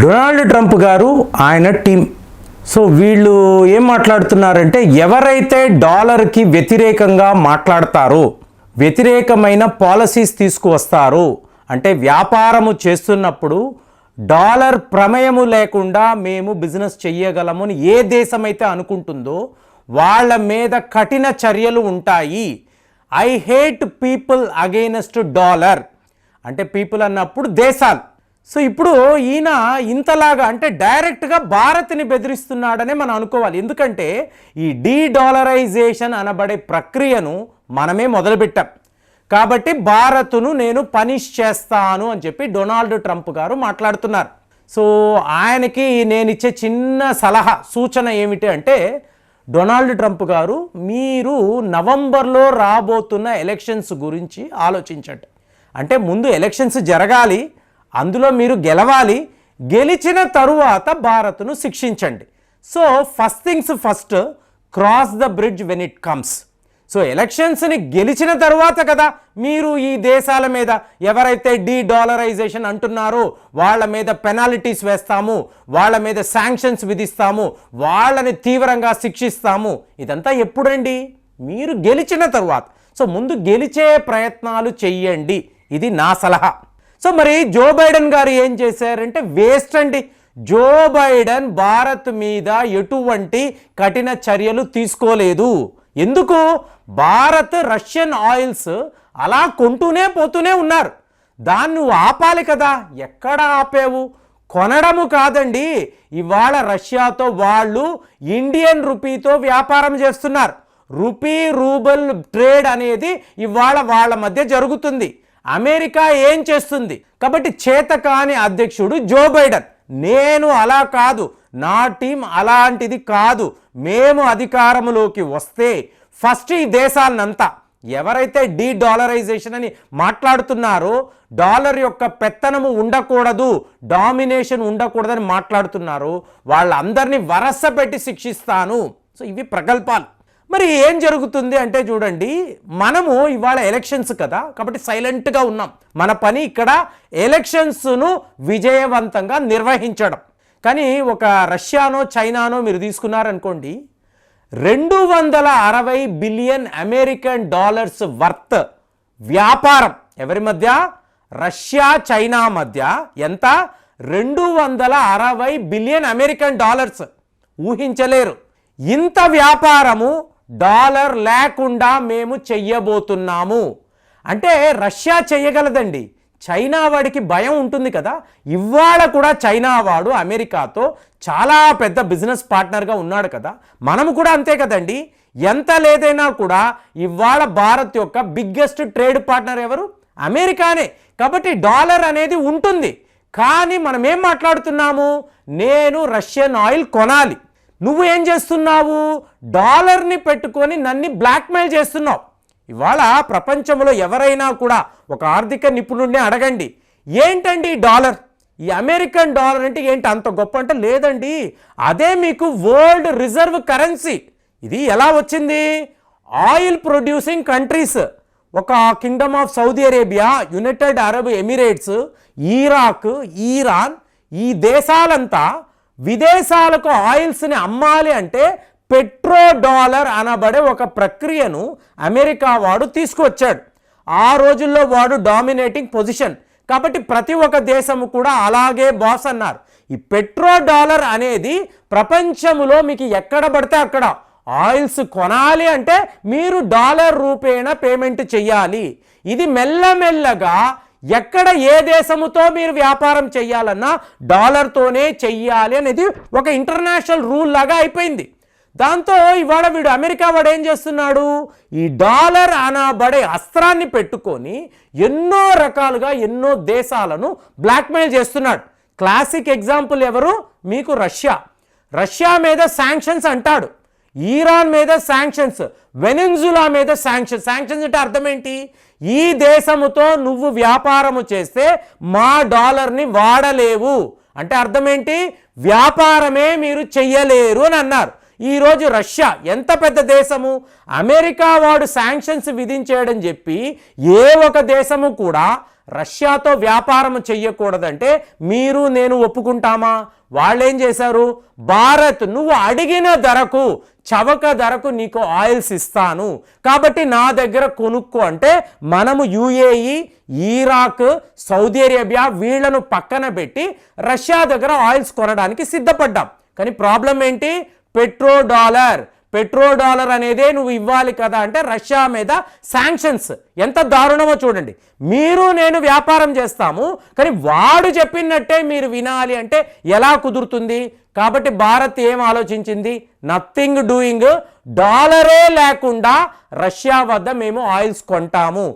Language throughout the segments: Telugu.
డొనాల్డ్ ట్రంప్ గారు ఆయన టీం సో వీళ్ళు ఏం మాట్లాడుతున్నారంటే ఎవరైతే డాలర్కి వ్యతిరేకంగా మాట్లాడతారో వ్యతిరేకమైన పాలసీస్ తీసుకువస్తారో అంటే వ్యాపారము చేస్తున్నప్పుడు డాలర్ ప్రమేయము లేకుండా మేము బిజినెస్ చెయ్యగలము అని ఏ దేశమైతే అనుకుంటుందో వాళ్ళ మీద కఠిన చర్యలు ఉంటాయి. I hate people against dollar. అంటే పీపుల్ అన్నప్పుడు దేశాలు. సో ఇప్పుడు ఈయన ఇంతలాగా అంటే డైరెక్ట్గా భారత్ని బెదిరిస్తున్నాడనే మనం అనుకోవాలి. ఎందుకంటే ఈ డీ డాలరైజేషన్ అనబడే ప్రక్రియను మనమే మొదలుపెట్టాం. కాబట్టి భారత్ను నేను పనిష్ చేస్తాను అని చెప్పి డొనాల్డ్ ట్రంప్ గారు మాట్లాడుతున్నారు. సో ఆయనకి నేను ఇచ్చే చిన్న సలహా సూచన ఏమిటి అంటే డొనాల్డ్ ట్రంప్ గారు మీరు నవంబర్లో రాబోతున్న ఎలక్షన్స్ గురించి ఆలోచించండి. అంటే ముందు ఎలక్షన్స్ జరగాలి అందులో మీరు గెలవాలి. గెలిచిన తరువాత భారత్ను శిక్షించండి. So first things first cross the bridge when it comes so ఎలక్షన్స్ని గెలిచిన తరువాత కదా మీరు ఈ దేశాల మీద ఎవరైతే డీ డాలరైజేషన్ అంటున్నారో వాళ్ళ మీద పెనాల్టీస్ వేస్తాము వాళ్ళ మీద శాంక్షన్స్ విధిస్తాము వాళ్ళని తీవ్రంగా శిక్షిస్తాము. ఇదంతా ఎప్పుడండి? మీరు గెలిచిన తరువాత. సో ముందు గెలిచే ప్రయత్నాలు చెయ్యండి. ఇది నా సలహా. సో మరి జో బైడెన్ గారు ఏం చేశారంటే వేస్ట్ అండి. జో బైడెన్ భారత్ మీద ఎటువంటి కఠిన చర్యలు తీసుకోలేదు. ఎందుకు? భారత్ రష్యన్ ఆయిల్స్ అలా కొంటూనే పోతూనే ఉన్నారు. దాన్ని నువ్వు ఆపాలి కదా. ఎక్కడ ఆపేవు? కొనడము కాదండి. ఇవాళ రష్యాతో వాళ్ళు ఇండియన్ రూపీతో వ్యాపారం చేస్తున్నారు. రూపీ రూబల్ ట్రేడ్ అనేది ఇవాళ వాళ్ళ మధ్య జరుగుతుంది. అమెరికా ఏం చేస్తుంది? కాబట్టి చేతకాని అధ్యక్షుడు జో బైడెన్ నేను అలా కాదు నా టీం అలాంటిది కాదు మేము అధికారంలోకి వస్తే ఫస్ట్ ఈ దేశాలనంతా ఎవరైతే డీ డాలరైజేషన్ అని మాట్లాడుతున్నారో డాలర్ యొక్క పెత్తనము ఉండకూడదు డామినేషన్ ఉండకూడదని మాట్లాడుతున్నారో వాళ్ళందరినీ వరస పెట్టి శిక్షిస్తాను. సో ఇవి ప్రగల్భాలు. మరి ఏం జరుగుతుంది అంటే చూడండి మనము ఇవాళ ఎలక్షన్స్ కదా కాబట్టి సైలెంట్గా ఉన్నాం. మన పని ఇక్కడ ఎలక్షన్స్ను విజయవంతంగా నిర్వహించడం. కానీ ఒక రష్యానో చైనానో మీరు తీసుకున్నారనుకోండి రెండు వందల అరవై బిలియన్ అమెరికన్ డాలర్స్ వర్త్ వ్యాపారం ఎవరి మధ్య? రష్యా చైనా మధ్య. ఎంత? రెండు వందల అరవై బిలియన్ అమెరికన్ డాలర్స్. ఊహించలేరు. ఇంత వ్యాపారము డాలర్ లేకుండా మేము చెయ్యబోతున్నాము. అంటే రష్యా చెయ్యగలదండి. చైనా వాడికి భయం ఉంటుంది కదా. ఇవాళ కూడా చైనా వాడు అమెరికాతో చాలా పెద్ద బిజినెస్ పార్ట్నర్గా ఉన్నాడు కదా. మనము కూడా అంతే కదండి. ఎంత లేదైనా కూడా ఇవాళ భారత్ యొక్క బిగ్గెస్ట్ ట్రేడ్ పార్ట్నర్ ఎవరు? అమెరికానే. కాబట్టి డాలర్ అనేది ఉంటుంది. కానీ మనం ఏం మాట్లాడుతున్నాము? నేను రష్యన్ ఆయిల్ కొనాలి. నువ్వు ఏం చేస్తున్నావు? డాలర్ని పెట్టుకొని నన్ను బ్లాక్మెయిల్ చేస్తున్నావు. ఇవాళ ప్రపంచంలో ఎవరైనా కూడా ఒక ఆర్థిక నిపుణుడిని అడగండి. ఏంటండి డాలర్? ఈ అమెరికన్ డాలర్ అంటే ఏంటి? అంత గొప్ప అంటే లేదండి. అదే మీకు వరల్డ్ రిజర్వ్ కరెన్సీ. ఇది ఎలా వచ్చింది? ఆయిల్ ప్రొడ్యూసింగ్ కంట్రీస్ ఒక kingdom of Saudi Arabia United Arab Emirates Iraq Iran ఈ దేశాలంతా విదేశాలకు ఆయిల్స్ని అమ్మాలి అంటే పెట్రో డాలర్ అనబడే ఒక ప్రక్రియను అమెరికా వాడు తీసుకువచ్చాడు. ఆ రోజుల్లో వాడు డామినేటింగ్ పొజిషన్. కాబట్టి ప్రతి ఒక్క దేశము కూడా అలాగే బాస్ అన్నారు. ఈ పెట్రో డాలర్ అనేది ప్రపంచములో మీకు ఎక్కడ పడితే అక్కడ ఆయిల్స్ కొనాలి అంటే మీరు డాలర్ రూపేణ పేమెంట్ చేయాలి ఇది మెల్లమెల్లగా ఎక్కడ ఏ దేశముతో మీరు వ్యాపారం చేయాలన్నా డాలర్తోనే చెయ్యాలి అనేది ఒక ఇంటర్నేషనల్ రూల్ లాగా అయిపోయింది. దాంతో ఇవాళ వీడు అమెరికా వాడు ఏం చేస్తున్నాడు? ఈ డాలర్ అనబడే అస్త్రాన్ని పెట్టుకొని ఎన్నో రకాలుగా ఎన్నో దేశాలను బ్లాక్మెయిల్ చేస్తున్నాడు. క్లాసిక్ ఎగ్జాంపుల్ ఎవరు? మీకు రష్యా. రష్యా మీద శాంక్షన్స్ అంటాడు. ఈరాన్ మీద శాంక్షన్స్ వెనెన్జులా మీద శాంక్షన్స్ శాంక్షన్స్ అంటే అర్థం ఏంటి? ఈ దేశముతో నువ్వు వ్యాపారము చేస్తే మా డాలర్ని వాడలేవు. అంటే అర్థం ఏంటి? వ్యాపారమే మీరు చెయ్యలేరు అని అన్నారు. ఈరోజు రష్యా ఎంత పెద్ద దేశము? అమెరికా వాడు శాంక్షన్స్ విధించేయడం చెప్పి ఏ ఒక దేశము కూడా రష్యాతో వ్యాపారం చెయ్యకూడదంటే మీరు నేను ఒప్పుకుంటామా? వాళ్ళేం చేశారు? భారత్ నువ్వు అడిగిన ధరకు చవక ధరకు నీకు ఆయిల్స్ ఇస్తాను. కాబట్టి నా దగ్గర కొనుక్కో అంటే మనము యుఏఈ ఈరాక్ సౌదీ అరేబియా వీళ్ళను పక్కన పెట్టి రష్యా దగ్గర ఆయిల్స్ కొనడానికి సిద్ధపడ్డాం. కానీ ప్రాబ్లం ఏంటి? Petro dollar. పెట్రో డాలర్ అనేదే నువ్వు ఇవ్వాలి కదా అంటే రష్యా మీద శాంక్షన్స్ ఎంత దారుణమో చూడండి. మీరు నేను వ్యాపారం చేస్తాము కానీ వాడు చెప్పినట్టే మీరు వినాలి అంటే ఎలా కుదురుతుంది? కాబట్టి భారత్ ఏం ఆలోచించింది? నథింగ్ డూయింగ్ డాలరే లేకుండా రష్యా వద్ద మేము ఆయిల్స్ కొంటాము.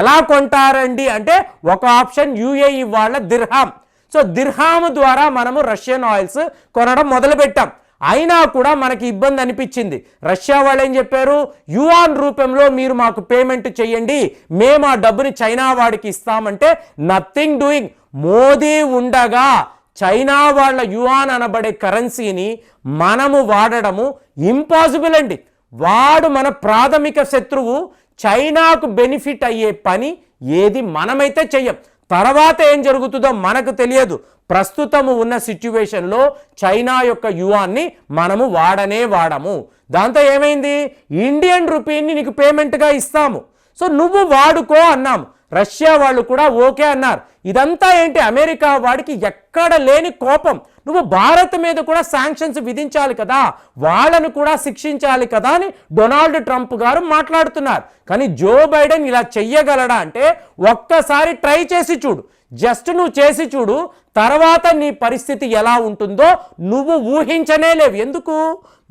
ఎలా కొంటారండి అంటే ఒక ఆప్షన్ యుఏఈ వాళ్ళ దిర్హాం. సో దిర్హామ్ ద్వారా మనము రష్యన్ ఆయిల్స్ కొనడం మొదలుపెట్టాం. అయినా కూడా మనకి ఇబ్బంది అనిపించింది. రష్యా వాళ్ళు ఏం చెప్పారు? యువాన్ రూపంలో మీరు మాకు పేమెంట్ చేయండి. మేము ఆ డబ్బుని చైనా వాడికి ఇస్తామంటే నథింగ్ డూయింగ్ మోదీ ఉండగా చైనా వాళ్ళ యువాన్ అనబడే కరెన్సీని మనము వాడడము ఇంపాసిబుల్ అండి. వాడు మన ప్రాథమిక శత్రువు చైనాకు బెనిఫిట్ అయ్యే పని ఏది మనమైతే చెయ్యం. తర్వాత ఏం జరుగుతుందో మనకు తెలియదు. ప్రస్తుతము ఉన్న సిచ్యువేషన్లో చైనా యొక్క యువాన్ని మనము వాడనే వాడము. దాంతో ఏమైంది? ఇండియన్ రూపీని నీకు పేమెంట్గా ఇస్తాము. సో నువ్వు వాడుకో అన్నాము. రష్యా వాళ్ళు కూడా ఓకే అన్నారు. ఇదంతా ఏంటి? అమెరికా వాడికి ఎక్కడ లేని కోపం. నువ్వు భారత్ మీద కూడా శాంక్షన్స్ విధించాలి కదా. వాళ్ళను కూడా శిక్షించాలి కదా అని డొనాల్డ్ ట్రంప్ గారు మాట్లాడుతున్నారు. కానీ జో బైడెన్ ఇలా చెయ్యగలడా అంటే ఒక్కసారి ట్రై చేసి చూడు. జస్ట్ నువ్వు చేసి చూడు. తర్వాత నీ పరిస్థితి ఎలా ఉంటుందో నువ్వు ఊహించనే లేవు. ఎందుకు?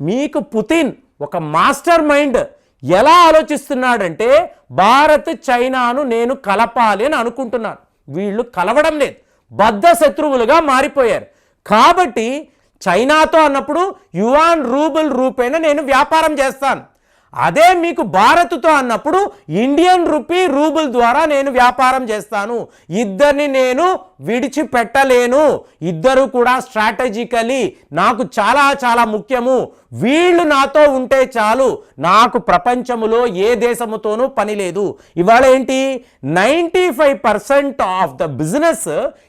మీకు పుతిన్ ఒక మాస్టర్ మైండ్ ఎలా ఆలోచిస్తున్నాడంటే భారత్ చైనాను నేను కలపాలి అని అనుకుంటున్నాను వీళ్ళు కలవడం లేదు. బద్ధ శత్రువులుగా మారిపోయారు. కాబట్టి చైనాతో అన్నప్పుడు యువాన్ రూబుల్ రూపేణ నేను వ్యాపారం చేస్తాను. అదే మీకు భారత్తో అన్నప్పుడు ఇండియన్ రూపీ రూబుల్ ద్వారా నేను వ్యాపారం చేస్తాను. ఇద్దరిని నేను విడిచిపెట్టలేను. ఇద్దరు కూడా స్ట్రాటజికలీ నాకు చాలా చాలా ముఖ్యము. వీళ్ళు నాతో ఉంటే చాలు. నాకు ప్రపంచములో ఏ దేశముతోనూ పని లేదు. ఇవాళ ఏంటి? Ninety five percent of the business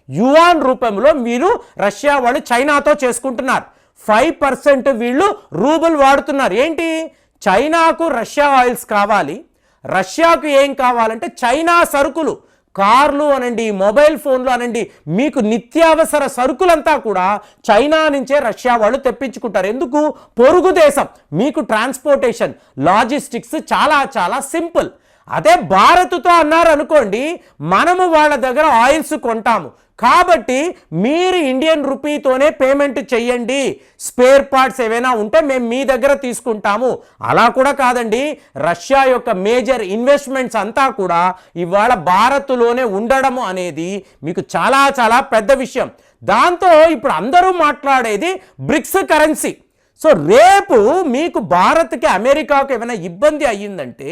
yuan రూపంలో మీరు రష్యా వాళ్ళు చైనాతో చేసుకుంటున్నారు. ఫైవ్ పర్సెంట్ వీళ్ళు రూబుల్ వాడుతున్నారు. ఏంటి? చైనాకు రష్యా ఆయిల్స్ కావాలి. రష్యాకు ఏం కావాలంటే చైనా సరుకులు కార్లు అనండి మొబైల్ ఫోన్లు అనండి మీకు నిత్యావసర సరుకులంతా కూడా చైనా నుంచే రష్యా వాళ్ళు తెప్పించుకుంటారు. ఎందుకు? పొరుగు దేశం మీకు ట్రాన్స్పోర్టేషన్ లాజిస్టిక్స్ చాలా చాలా సింపుల్. అదే భారత్తో అన్నారు అనుకోండి మనము వాళ్ళ దగ్గర ఆయిల్స్ కొంటాము. కాబట్టి మీరు ఇండియన్ రూపీతోనే పేమెంట్ చెయ్యండి. స్పేర్ పార్ట్స్ ఏవైనా ఉంటే మేము మీ దగ్గర తీసుకుంటాము. అలా కూడా కాదండి. రష్యా యొక్క మేజర్ ఇన్వెస్ట్మెంట్స్ అంతా కూడా ఇవాళ భారత్లోనే ఉండడము అనేది మీకు చాలా చాలా పెద్ద విషయం. దాంతో ఇప్పుడు అందరూ మాట్లాడేది బ్రిక్స్ కరెన్సీ. సో రేపు మీకు భారత్కి అమెరికాకు ఏమైనా ఇబ్బంది అయ్యిందంటే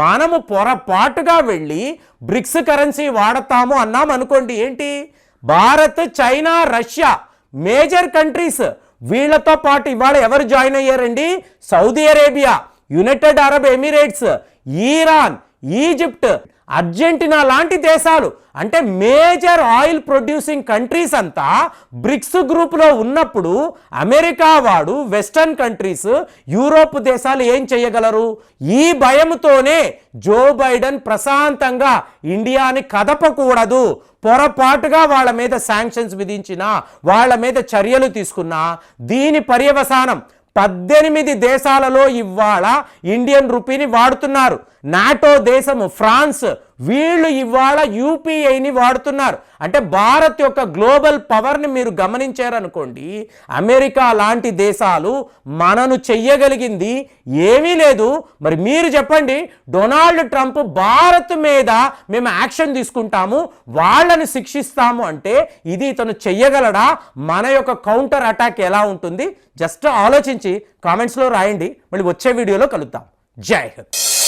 మనము పొరపాటుగా వెళ్ళి బ్రిక్స్ కరెన్సీ వాడతాము అన్నాం అనుకోండి ఏంటి? Bharat China Russia major countries వీళ్ళతో పాటు ఇవాళ ఎవరు జాయిన్ అయ్యారండి? Saudi Arabia United Arab Emirates Iran Egypt. Argentina లాంటి దేశాలు. అంటే మేజర్ ఆయిల్ ప్రొడ్యూసింగ్ కంట్రీస్ అంతా బ్రిక్స్ గ్రూప్లో ఉన్నప్పుడు అమెరికా వాడు వెస్టర్న్ కంట్రీస్ యూరోప్ దేశాలు ఏం చేయగలరు? ఈ భయంతోనే జో బైడెన్ ప్రశాంతంగా ఇండియాని కదపకూడదు. పొరపాటుగా వాళ్ళ మీద శాంక్షన్స్ విధించినా వాళ్ళ మీద చర్యలు తీసుకున్నా దీని పర్యవసానం పద్దెనిమిది దేశాలలో ఇవాళ ఇండియన్ రూపీని వాడుతున్నారు. నాటో దేశము ఫ్రాన్స్ వీళ్ళు ఇవాళ యూపీఐని వాడుతున్నారు. అంటే భారత్ యొక్క గ్లోబల్ పవర్ని మీరు గమనించారనుకోండి అమెరికా లాంటి దేశాలు మనను చెయ్యగలిగింది ఏమీ లేదు. మరి మీరు చెప్పండి డొనాల్డ్ ట్రంప్ భారత్ మీద మేము యాక్షన్ తీసుకుంటాము వాళ్ళని శిక్షిస్తాము అంటే ఇది ఇతను చెయ్యగలడా? మన యొక్క కౌంటర్ అటాక్ ఎలా ఉంటుంది? జస్ట్ ఆలోచించి కామెంట్స్లో రాయండి. మళ్ళీ వచ్చే వీడియోలో కలుద్దాం. జై హింద్.